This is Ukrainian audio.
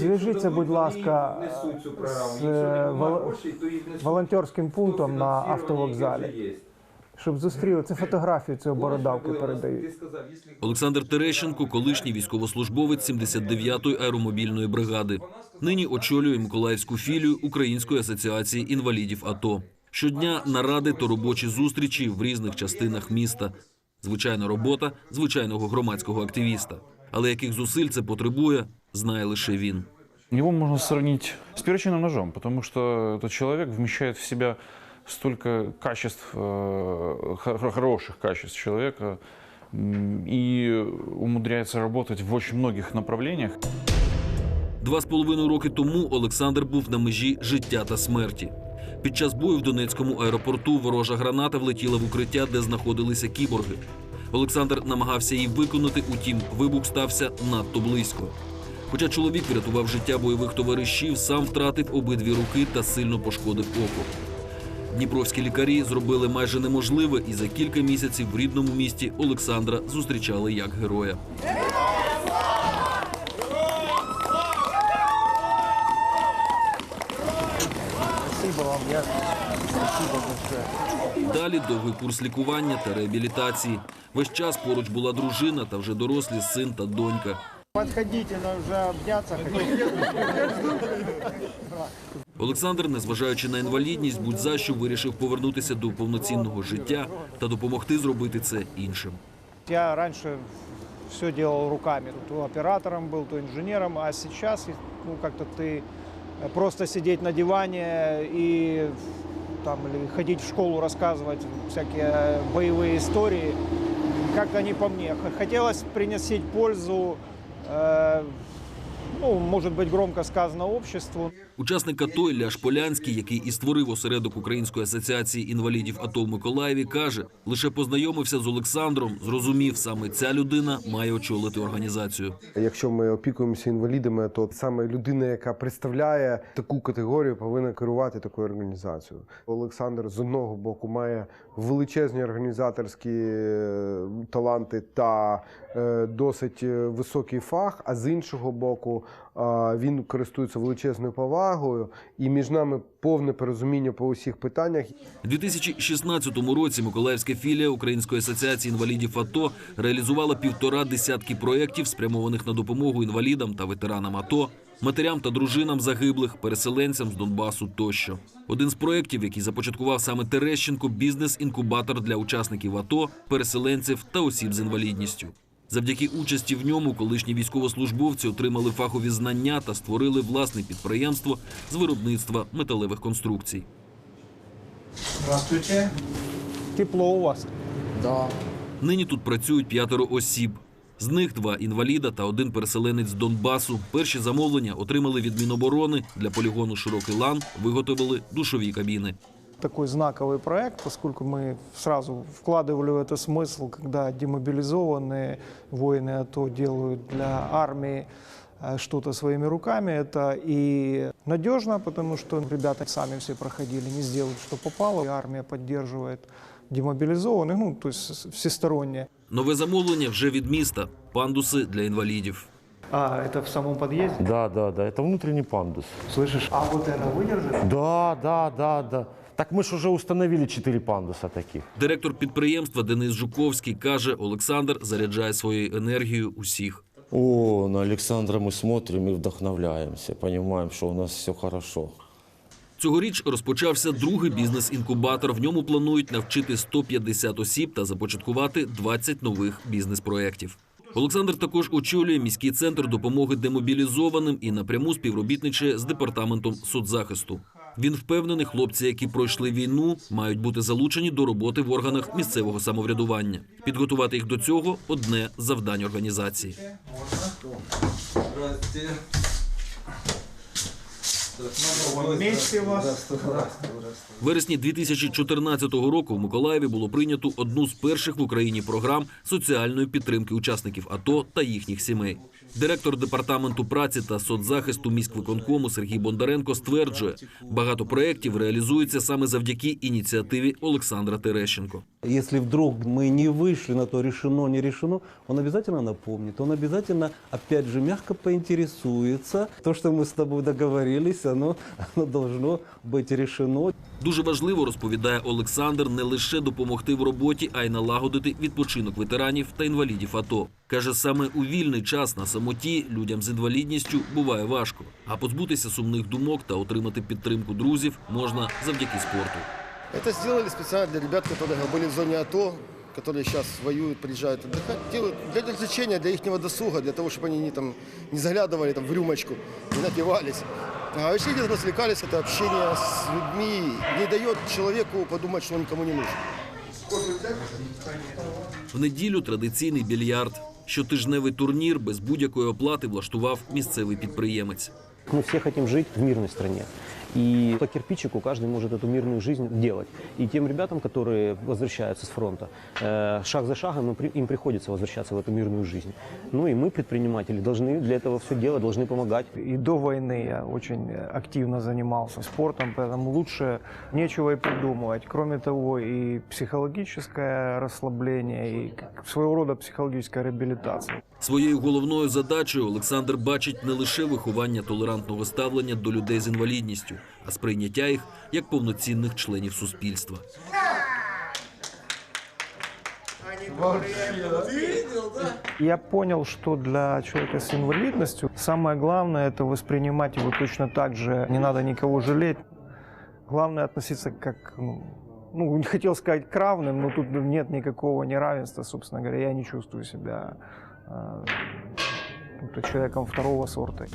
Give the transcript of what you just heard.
Зв'яжіться, будь ласка, з несуть волонтерським пунктом на автовокзалі, щоб зустріли це фотографію цього бородавки передають. Олександр Терещенко, колишній військовослужбовець 79-ї аеромобільної бригади. Нині очолює Миколаївську філію Української асоціації інвалідів АТО. Щодня наради та робочі зустрічі в різних частинах міста. Звичайна робота звичайного громадського активіста. Але яких зусиль це потребує, знає лише він. Его можно сравнить с перочинным ножом, потому что этот человек вмещает в себя столько качеств, э, хор- хороших качеств человека м, и умудряется работать в очень многих направлениях. Два з половиною роки тому Олександр був на межі життя та смерті. Під час бою в Донецькому аеропорту ворожа граната влетіла в укриття, де знаходилися кіборги. Олександр намагався її виконати, утім, вибух стався надто близько. Хоча чоловік врятував життя бойових товаришів, сам втратив обидві руки та сильно пошкодив око. Дніпровські лікарі зробили майже неможливе, і за кілька місяців в рідному місті Олександра зустрічали як героя. Далі довгий курс лікування та реабілітації. Весь час поруч була дружина та вже дорослі син та донька. Подходите, но вже обняться хотів. Олександр, незважаючи на інвалідність, будь-за що вирішив повернутися до повноцінного життя та допомогти зробити це іншим. Я раньше все делал руками. То оператором был, то инженером, а сейчас ну, как-то ты э, просто сидеть на диване и там, или ходить в школу рассказывать всякие боевые истории, как-то не по мне. Х- Хотелось приносить пользу, Uh, ну, может быть, громко сказано обществу. Учасник АТО Ілля Шполянський, який і створив осередок Української асоціації інвалідів АТО в Миколаєві, каже, лише познайомився з Олександром, зрозумів, саме ця людина має очолити організацію. Якщо ми опікуємося інвалідами, то саме людина, яка представляє таку категорію, повинна керувати такою організацією. Олександр з одного боку має величезні організаторські е, таланти та е, досить е, високий фах, а з іншого боку, е, він користується величезною повагою, і між нами повне порозуміння по усіх питаннях. У 2016 році Миколаївська філія Української асоціації інвалідів АТО реалізувала півтора десятки проєктів, спрямованих на допомогу інвалідам та ветеранам АТО, матерям та дружинам загиблих, переселенцям з Донбасу тощо. Один з проєктів, який започаткував саме Терещенко, бізнес-інкубатор для учасників АТО, переселенців та осіб з інвалідністю. Завдяки участі в ньому колишні військовослужбовці отримали фахові знання та створили власне підприємство з виробництва металевих конструкцій. Здравствуйте. Тепло у вас. Нині тут працюють п'ятеро осіб. З них два інваліда та один переселенець з Донбасу. Перші замовлення отримали від Міноборони для полігону Широкий лан, виготовили душові кабіни такой знаковый проект, поскольку мы сразу вкладывали в это смысл, когда демобилизованные воины АТО делают для армии э, что-то своими руками. Это и надежно, потому что ребята сами все проходили, не сделают, что попало. И армия поддерживает демобилизованных, ну, то есть всесторонне. Нове замовлення вже від міста пандуси для інвалідів. А, это в самом подъезде? Да, да, да, это внутренний пандус. Слышишь? А вот это выдержит? Да, да, да, да. Так мы же уже установили четыре пандуса таких. Директор підприємства Денис Жуковський каже, Олександр заряджає своєю енергією усіх. О, на Александра мы смотрим и вдохновляемся, понимаем, что у нас все хорошо. Цьогоріч розпочався другий бізнес-інкубатор. В ньому планують навчити 150 осіб та започаткувати 20 нових бізнес-проєктів. Олександр також очолює міський центр допомоги демобілізованим і напряму співробітничає з департаментом соцзахисту. Він впевнений, хлопці, які пройшли війну, мають бути залучені до роботи в органах місцевого самоврядування. Підготувати їх до цього одне завдань організації. Вересні 2014 року в Миколаєві було прийнято одну з перших в Україні програм соціальної підтримки учасників АТО та їхніх сімей. Директор департаменту праці та соцзахисту міськвиконкому Сергій Бондаренко стверджує, багато проєктів реалізується саме завдяки ініціативі Олександра Терещенко. Если вдруг мы не вышли на то решено, не решено, он обязательно напомнит, он обязательно, опять же, мягко поинтересуется. То, что мы с тобой договорились, оно, оно должно быть решено. Дуже важливо, розповідає Олександр, не лише допомогти в роботі, а й налагодити відпочинок ветеранів та інвалідів АТО. Каже, саме у вільний час на самоті людям з інвалідністю буває важко. А позбутися сумних думок та отримати підтримку друзів можна завдяки спорту. Это сделали специально для ребят, которые были в зоне АТО, которые сейчас воюют, приезжают отдыхать. Делают для развлечения, для их досуга, для того, чтобы они не, там, не заглядывали там, в рюмочку, не напивались. А вообще где-то развлекались, это общение с людьми не дает человеку подумать, что он никому не нужен. В неділю традиційний більярд. Щотижневий турнір без будь-якої оплати влаштував місцевий підприємець. Мы все хотим жить в мирной стране. И по кирпичику каждый может эту мирную жизнь делать. И тем ребятам, которые возвращаются с фронта, э, шаг за шагом им при- им приходится возвращаться в эту мирную жизнь. Ну и мы, предприниматели, должны для этого все делать, должны помогать. И до войны я очень активно занимался спортом, поэтому лучше нечего и придумывать. Кроме того, и психологическое расслабление, и как своего рода психологическая реабилитация. Своєю головною задачею Олександр бачить не лише виховання толерантного ставлення до людей з інвалідністю, а сприйняття їх як повноцінних членів суспільства. Я понял, что для человека с инвалидностью самое главное это воспринимать его точно так же. Не надо никого жалеть. Главное относиться как, ну, ну, не хотел сказать к равным, но тут нет никакого неравенства, собственно говоря. Я не чувствую себя э, ну, человеком второго сорта.